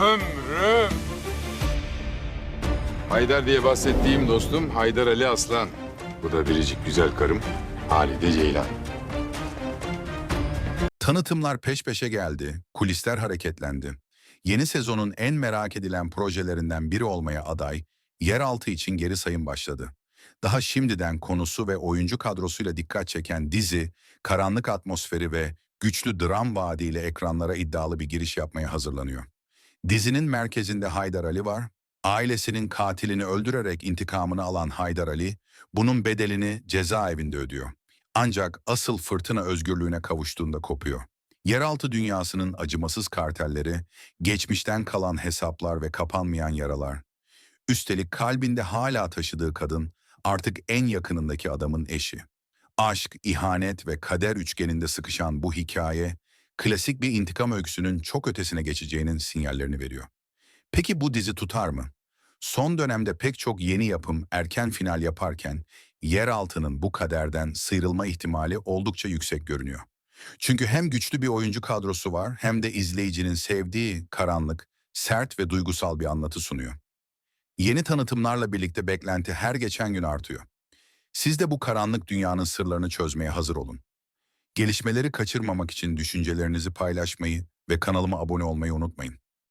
ömrüm. Haydar diye bahsettiğim dostum Haydar Ali Aslan. Bu da biricik güzel karım Halide Ceylan. Tanıtımlar peş peşe geldi, kulisler hareketlendi. Yeni sezonun en merak edilen projelerinden biri olmaya aday, yeraltı için geri sayım başladı. Daha şimdiden konusu ve oyuncu kadrosuyla dikkat çeken dizi, karanlık atmosferi ve güçlü dram vaadiyle ekranlara iddialı bir giriş yapmaya hazırlanıyor. Dizinin merkezinde Haydar Ali var. Ailesinin katilini öldürerek intikamını alan Haydar Ali, bunun bedelini cezaevinde ödüyor. Ancak asıl fırtına özgürlüğüne kavuştuğunda kopuyor. Yeraltı dünyasının acımasız kartelleri, geçmişten kalan hesaplar ve kapanmayan yaralar. Üstelik kalbinde hala taşıdığı kadın artık en yakınındaki adamın eşi. Aşk, ihanet ve kader üçgeninde sıkışan bu hikaye, klasik bir intikam öyküsünün çok ötesine geçeceğinin sinyallerini veriyor. Peki bu dizi tutar mı? Son dönemde pek çok yeni yapım erken final yaparken yeraltının bu kaderden sıyrılma ihtimali oldukça yüksek görünüyor. Çünkü hem güçlü bir oyuncu kadrosu var hem de izleyicinin sevdiği karanlık, sert ve duygusal bir anlatı sunuyor. Yeni tanıtımlarla birlikte beklenti her geçen gün artıyor. Siz de bu karanlık dünyanın sırlarını çözmeye hazır olun. Gelişmeleri kaçırmamak için düşüncelerinizi paylaşmayı ve kanalıma abone olmayı unutmayın.